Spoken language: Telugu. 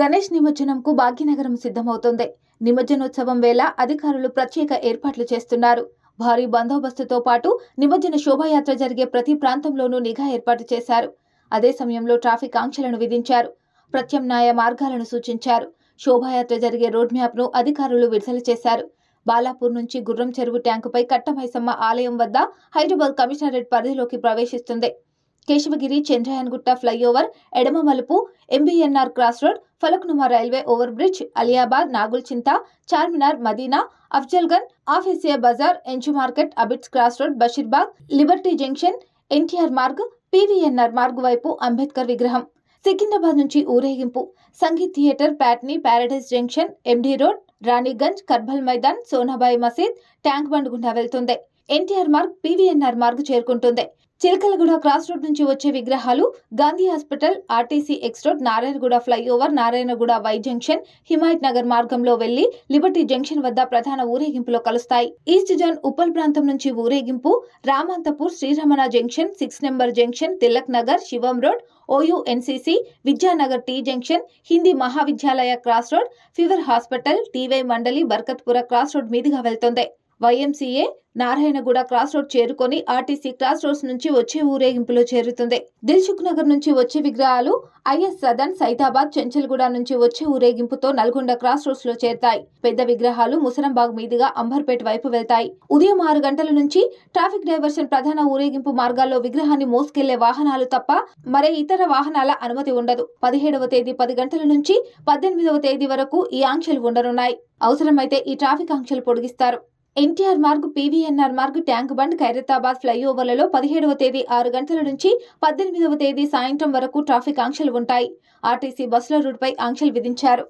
గణేష్ నిమజ్జనంకు భాగ్యనగరం సిద్ధమవుతోంది. నిమజ్జనోత్సవం వేళ అధికారులు ప్రత్యేక ఏర్పాట్లు చేస్తున్నారు. భారీ బందోబస్తుతో పాటు నిమజ్జన శోభాయాత్ర జరిగే ప్రతి ప్రాంతంలోనూ నిఘా ఏర్పాటు చేశారు. అదే సమయంలో ట్రాఫిక్ ఆంక్షలను విధించారు. ప్రత్యామ్నాయ మార్గాలను సూచించారు. శోభాయాత్ర జరిగే రోడ్ మ్యాప్ను అధికారులు విడుదల చేశారు. బాలాపూర్ నుంచి గుర్రం చెరువు ట్యాంకుపై కట్టమైసమ్మ ఆలయం వద్ద హైదరాబాద్ కమిషనరేట్ పరిధిలోకి ప్రవేశిస్తుంది. కేశవగిరి చంద్రయాన్గుట్ట ఫ్లైఓవర్ ఎడమ మలుపు MBNR cross road Falaknuma railway over bridge Aliabad Nagulchinta Charminar Madina Afzalgunj ఆఫీసియా Bazar ఎంచు market Abids cross road Basheerbagh Liberty junction NTR Marg PVNR Marg వైపు అంబేద్కర్ విగ్రహం. సికింద్రాబాద్ నుంచి ఊరేగింపు. Sangeet theatre Patny Paradise junction MD road Ranigunj Karbala Maidan Sonabai Masjid tank bund గుండా వెళ్తుంది. ఎన్టీఆర్ మార్గ్ పీవీఎన్ఆర్ మార్గ్ చేరుకుంటుంది. చిలకలగూడ క్రాస్ రోడ్ నుంచి వచ్చే విగ్రహాలు Gandhi hospital RTC X road Narayanaguda flyover Narayanaguda Y junction Himayat Nagar మార్గంలో వెళ్ళి లిబర్టీ జంక్షన్ వద్ద ప్రధాన ఊరేగింపులో కలుస్తాయి. ఈస్ట్ జోన్ ఉప్పల్ ప్రాంతం నుంచి ఊరేగింపు Ramanthapur Sriramana junction six number junction Tilak Nagar Shivam road OU NCC Vidyanagar T junction Hindi Mahavidyalaya cross road fever hospital T Y Mandali Barkatpura cross road మీదుగా వెళ్తోంది. వైఎంసీఏ నారాయణగూడ క్రాస్ రోడ్ చేరుకొని ఆర్టీసీ క్రాస్ రోడ్స్ నుంచి వచ్చే ఊరేగింపులో చేరుతుంది. దిల్సుఖ్ నగర్ నుంచి వచ్చే విగ్రహాలు ఐఎస్ సదన్ సైతాబాద్ చెంచల్గూడ నుంచి వచ్చే ఊరేగింపుతో నల్గొండ క్రాస్ రోడ్స్లో చేరుతాయి. పెద్ద విగ్రహాలు ముసరంబాగ్ మీదుగా అంబర్పేట వైపు వెళ్తాయి. ఉదయం ఆరు గంటల నుంచి ట్రాఫిక్ డైవర్షన్ ప్రధాన ఊరేగింపు మార్గాల్లో విగ్రహాన్ని మోసుకెళ్ళే వాహనాలు తప్ప మరే ఇతర వాహనాల అనుమతి ఉండదు. పదిహేడవ తేదీ పది గంటల నుంచి పద్దెనిమిదవ తేదీ వరకు ఈ ఆంక్షలు ఉండనున్నాయి. అవసరమైతే ఈ ట్రాఫిక్ ఆంక్షలు పొడిగిస్తారు. ఎన్టీఆర్ మార్గ్ పీవీఎన్ఆర్ మార్గ్ ట్యాంక్ బండ్ ఖైరతాబాద్ ఫ్లైఓవర్లలో పదిహేడవ తేదీ ఆరు గంటల నుంచి పద్దెనిమిదవ తేదీ సాయంత్రం వరకు ట్రాఫిక్ ఆంక్షలు ఉంటాయి. ఆర్టీసీ బస్సుల రూట్పై ఆంక్షలు విధించారు.